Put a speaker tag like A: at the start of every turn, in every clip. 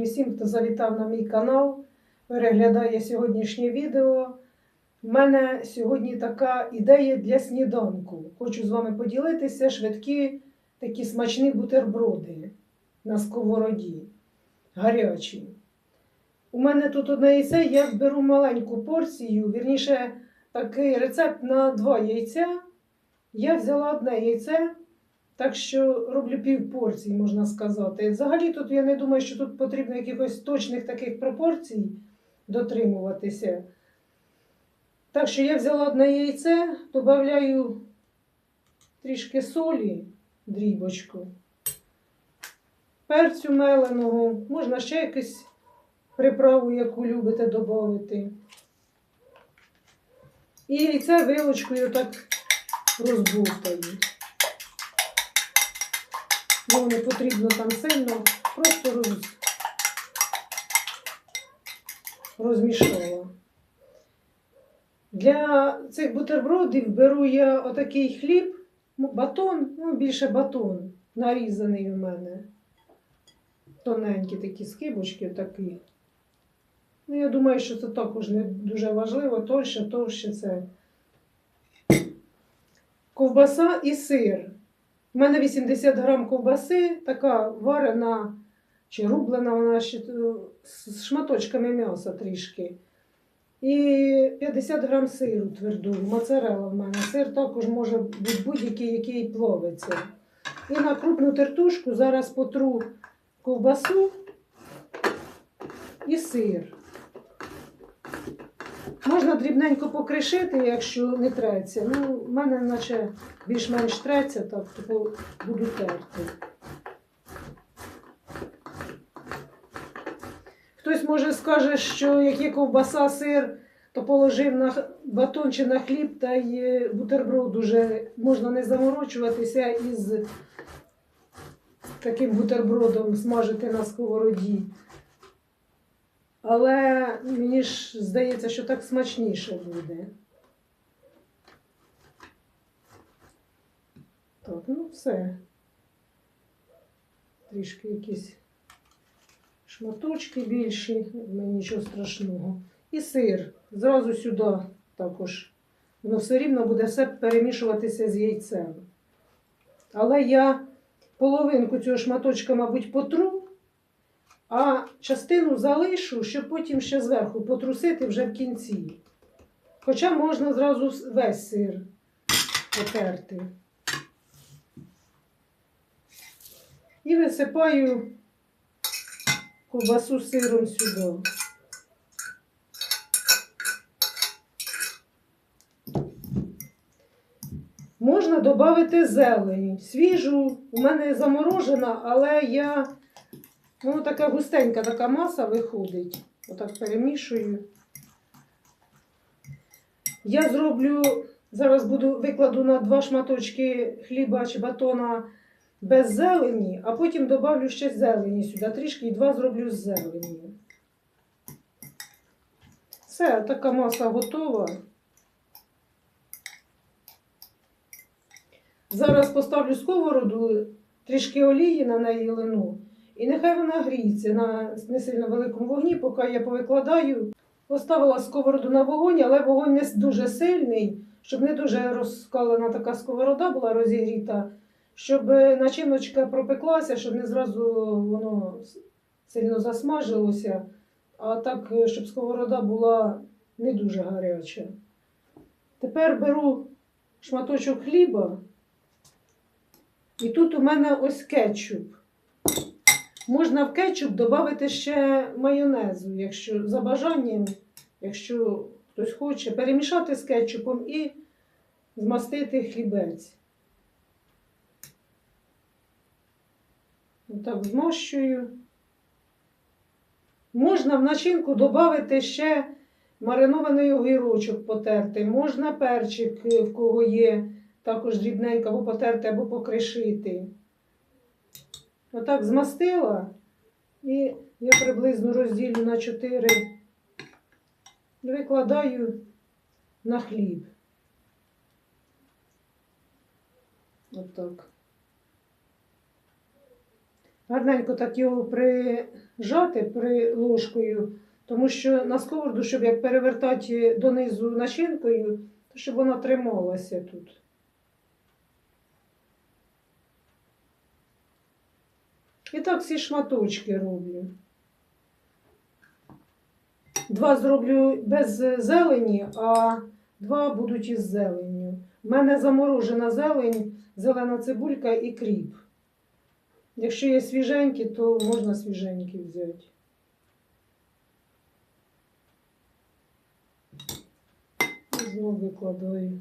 A: Всім, хто завітав на мій канал, переглядає сьогоднішнє відео. У мене сьогодні така ідея для сніданку. Хочу з вами поділитися швидкі такі смачні бутерброди на сковороді. Гарячі. У мене тут одне яйце, я беру маленьку порцію, вірніше, такий рецепт на два яйця. Я взяла одне яйце, так що роблю пів порції, можна сказати. Взагалі тут я не думаю, що тут потрібно якихось точних таких пропорцій дотримуватися. Так що я взяла одне яйце, додаю трішки солі, дрібочку, перцю меленого, можна ще якусь приправу, яку любите додати. І яйце вилочкою так розбухтаю. Його не потрібно там сильно, просто роз... розмішала. Для цих бутербродів беру я отакий хліб, ну, батон, ну більше батон, нарізаний у мене. Тоненькі такі скибочки такі. Ну, я думаю, що це також не дуже важливо, тоньше, товще це. Ковбаса і сир. У мене 80 грам ковбаси, така варена чи рублена, вона е, з шматочками м'яса трішки. І 50 грам сиру твердого, моцарелла в мене. Сир також може бути будь-який, який плавиться. І на крупну тертушку зараз потру ковбасу і сир. Можна дрібненько покришити, якщо не треться. Ну, в мене наче більш-менш треться, так типу буду терти. Хтось може скаже, що як є ковбаса, сир, то положив на батон чи на хліб, та й бутерброд уже можна не заморочуватися із таким бутербродом смажити на сковороді. Але мені ж здається, що так смачніше буде. Так, ну все. Трішки якісь шматочки більші, нічого страшного. І сир. Зразу сюди також. Воно все рівно буде все перемішуватися з яйцем. Але я половинку цього шматочка, мабуть, потру, а частину залишу, щоб потім ще зверху потрусити вже в кінці. Хоча можна зразу весь сир потерти. І висипаю ковбасу сиром сюди. Можна додати зелень. Свіжу, у мене заморожена, але я Ну, така густенька така маса виходить. Отак перемішую. Я зроблю, зараз буду викладу на два шматочки хліба чи батона без зелені, а потім додавлю ще зелені сюди трішки і два зроблю з зелені. Все, така маса готова. Зараз поставлю сковороду, трішки олії на неї лину. І нехай вона гріється на не сильно великому вогні, поки я повикладаю. Поставила сковороду на вогонь, але вогонь не дуже сильний, щоб не дуже розкалена така сковорода була розігріта, щоб начиночка пропеклася, щоб не зразу воно сильно засмажилося, а так, щоб сковорода була не дуже гаряча. Тепер беру шматочок хліба, і тут у мене ось кетчуп. Можна в кетчуп додати ще майонезу, якщо за бажанням, якщо хтось хоче, перемішати з кетчупом і змастити хлібець. Отак змощую. Можна в начинку додати ще маринований огірочок потерти, можна перчик, в кого є, також дрібненько або потерти, або покришити. Отак змастила і я приблизно розділю на 4, викладаю на хліб. Отак. гарненько так його прижати при ложкою, тому що на сковороду, щоб як перевертати донизу начинкою, то щоб вона трималася тут. І так всі шматочки роблю. Два зроблю без зелені, а два будуть із зеленню. У мене заморожена зелень, зелена цибулька і кріп. Якщо є свіженькі, то можна свіженькі взяти. І Знову викладаю.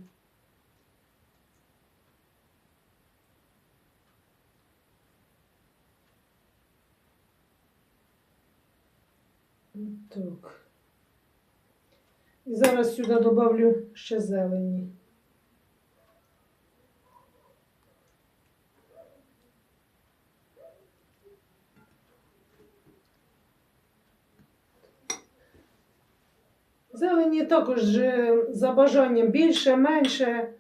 A: Так. І зараз сюди добавлю ще зелені. Зелені також за бажанням більше, менше.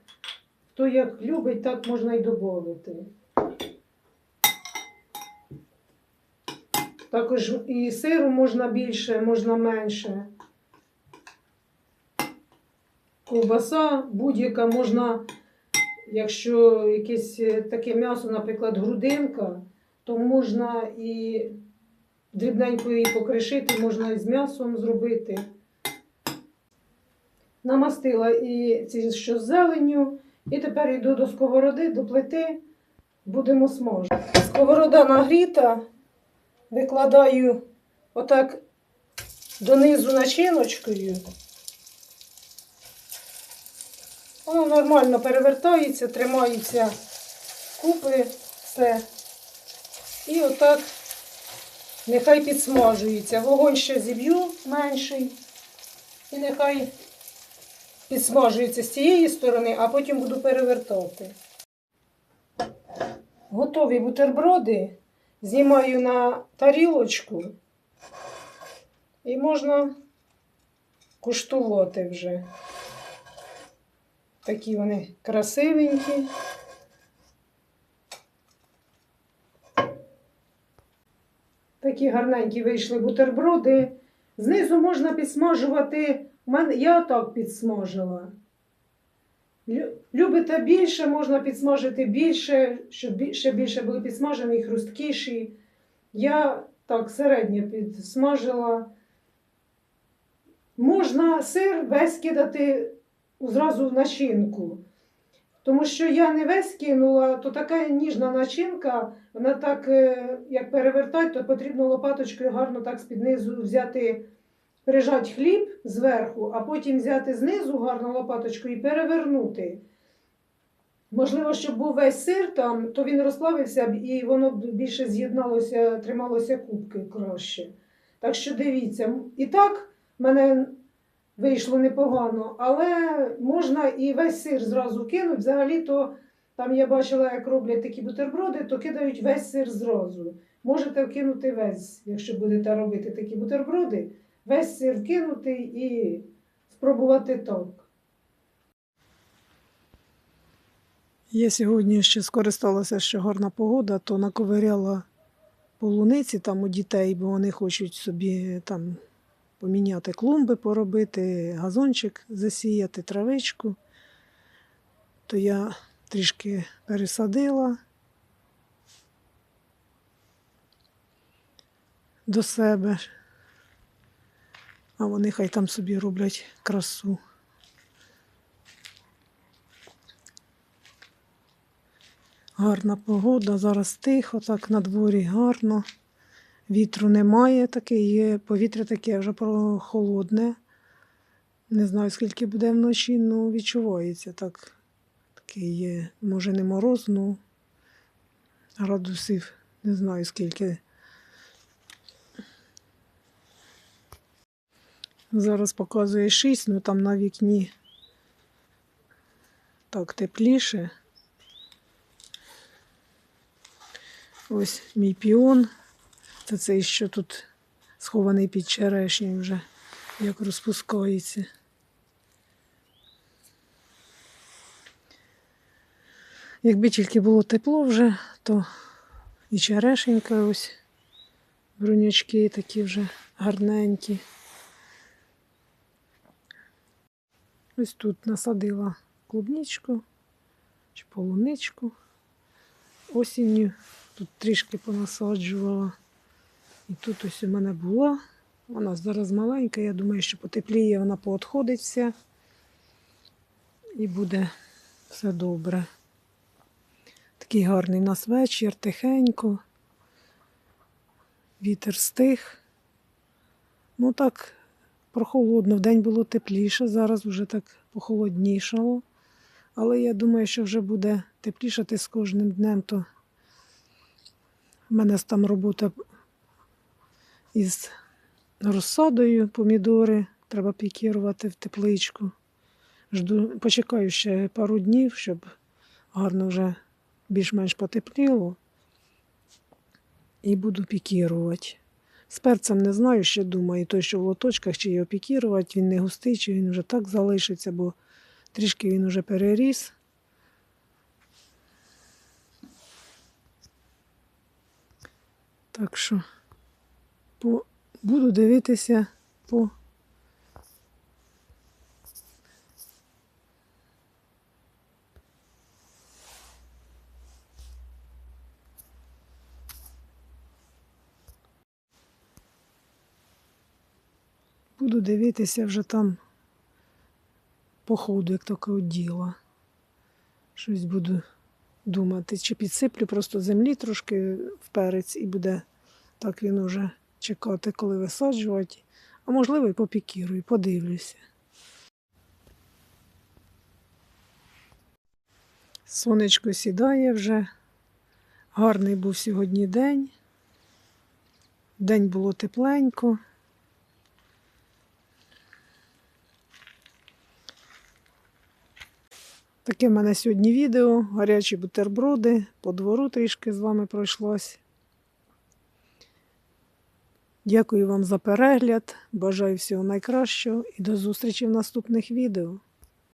A: Хто як любить, так можна і додати. Також і сиру можна більше, можна менше. Ковбаса будь-яка можна, якщо якесь е, таке м'ясо, наприклад, грудинка, то можна і дрібненько її покришити, можна і з м'ясом зробити. Намастила і ці що з зеленню, і тепер йду до сковороди, до плити, будемо смажити. Сковорода нагріта, викладаю отак донизу начиночкою. Воно нормально перевертається, тримається купи, все. І отак нехай підсмажується. Вогонь ще зіб'ю менший. І нехай підсмажується з цієї сторони, а потім буду перевертати. Готові бутерброди знімаю на тарілочку і можна куштувати вже. Такі вони красивенькі. Такі гарненькі вийшли бутерброди. Знизу можна підсмажувати. Я так підсмажила. Лю- Любите більше, можна підсмажити більше, щоб ще більше були підсмажені хрусткіші. Я так середньо підсмажила. Можна сир весь кидати зразу в начинку. Тому що я не весь кинула, то така ніжна начинка, вона так, е, як перевертати, то потрібно лопаточкою гарно так з-під низу взяти, прижати хліб зверху, а потім взяти знизу гарно лопаточкою і перевернути. Можливо, щоб був весь сир там, то він розплавився б і воно б більше з'єдналося, трималося кубки краще. Так що дивіться, і так в мене вийшло непогано, але можна і весь сир зразу кинути. Взагалі-то там я бачила, як роблять такі бутерброди, то кидають весь сир зразу. Можете вкинути весь, якщо будете робити такі бутерброди, весь сир вкинути і спробувати так.
B: Я сьогодні ще скористалася, що гарна погода, то наковиряла полуниці там у дітей, бо вони хочуть собі там поміняти клумби, поробити, газончик засіяти, травичку. То я трішки пересадила до себе, а вони хай там собі роблять красу. Гарна погода, зараз тихо, так на дворі гарно. Вітру немає, таке є, повітря таке вже прохолодне. Не знаю, скільки буде вночі, ну відчувається так. Таке є, може, не мороз, ну градусів не знаю скільки. Зараз показує 6, ну там на вікні так тепліше. Ось мій піон. Це цей, що тут схований під черешнею вже, як розпускається. Якби тільки було тепло вже, то І черешенька ось. Брунячки такі вже гарненькі. Ось тут насадила клубничку чи полуничку. Осінню тут трішки понасаджувала. І тут ось у мене була. Вона зараз маленька, я думаю, що потепліє, вона поотходить вся. І буде все добре. Такий гарний у нас вечір, тихенько. Вітер стих. Ну так, прохолодно. Вдень було тепліше, зараз вже так похолоднішало. Але я думаю, що вже буде теплішати з кожним днем, то в мене там робота із розсадою помідори. Треба пікірувати в тепличку. Жду, почекаю ще пару днів, щоб гарно вже більш-менш потепліло. І буду пікірувати. З перцем не знаю, ще думаю, той, що в лоточках, чи його пікірувати, він не густий, чи він вже так залишиться, бо трішки він вже переріс. Так що по, буду дивитися по Буду дивитися вже там по ходу, як такого діла. Щось буду думати, чи підсиплю просто землі трошки в перець і буде так він уже чекати, коли висаджувати. А можливо, і попікірую, подивлюся. Сонечко сідає вже. Гарний був сьогодні день. День було тепленько. Таке в мене сьогодні відео. Гарячі бутерброди. По двору трішки з вами пройшлось. Дякую вам за перегляд. Бажаю всього найкращого і до зустрічі в наступних відео.